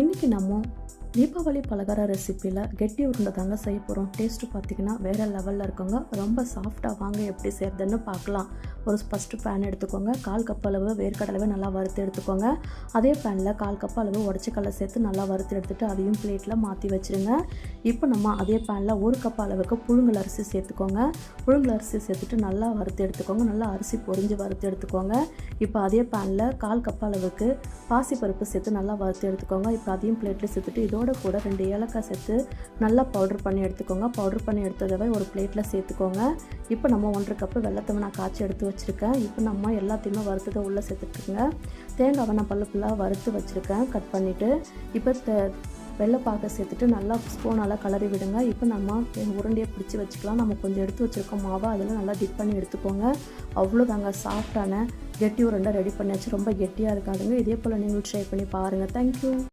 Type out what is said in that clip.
இன்றைக்கி நம்ம தீபாவளி பலகார ரெசிப்பியில் கெட்டி உருண்டை தாங்க செய்ய போகிறோம் டேஸ்ட்டு பார்த்தீங்கன்னா வேறு லெவலில் இருக்குங்க. ரொம்ப சாஃப்டாக வாங்க எப்படி செய்கிறதுன்னு பார்க்கலாம் ஒரு ஃபஸ்ட்டு பேன் எடுத்துக்கோங்க. கால் கப் அளவு வேர்க்கடலவை நல்லா வறுத்து எடுத்துக்கோங்க. அதே பேனில் கால் கப் அளவு உடச்சிக்கடலை சேர்த்து நல்லா வறுத்து எடுத்துகிட்டு அதையும் பிளேட்டில் மாற்றி வச்சுருங்க. இப்போ நம்ம அதே பேனில் ஒரு கப் அளவுக்கு புழுங்கல் அரிசி சேர்த்துக்கோங்க. புழுங்கல் அரிசி சேர்த்துட்டு நல்லா வறுத்து எடுத்துக்கோங்க. நல்லா அரிசி பொறிஞ்சு வறுத்து எடுத்துக்கோங்க. இப்போ அதே பேனில் கால் கப் அளவுக்கு பாசிப்பருப்பு சேர்த்து நல்லா வறுத்து எடுத்துக்கோங்க. இப்போ அதையும் பிளேட்டில் சேர்த்துட்டு இதோட கூட ரெண்டு ஏலக்காய் சேர்த்து நல்லா பவுடர் பண்ணி எடுத்துக்கோங்க. பவுடர் பண்ணி எடுத்ததவை ஒரு பிளேட்டில் சேர்த்துக்கோங்க. இப்போ நம்ம ஒன்றரை கப்பு வெள்ளத்தை காய்ச்சி எடுத்து வச்சுருக்கேன். இப்போ நம்ம எல்லாத்தையுமே வறுத்ததை உள்ளே சேர்த்துட்டுருங்க தேங்காவை நான் பல்லு ஃபுல்லாக வறுத்து வச்சுருக்கேன். கட் பண்ணிவிட்டு இப்போ வெள்ளை வெள்ளைப்பாக்கை சேர்த்துட்டு நல்லா ஸ்பூனால் கலரி விடுங்க. இப்போ நம்ம உருண்டையை பிடிச்சி வச்சுக்கலாம். நம்ம கொஞ்சம் எடுத்து வச்சுருக்கோம் மாவை அதில் நல்லா டிப் பண்ணி எடுத்துக்கோங்க. அவ்வளோதாங்க சாஃப்டான கெட்டி உருண்டை ரெடி பண்ணியாச்சு ரொம்ப கெட்டியாக இருக்காதுங்க. இதே போல் நீங்களும் ட்ரை பண்ணி பாருங்கள் தேங்க்யூ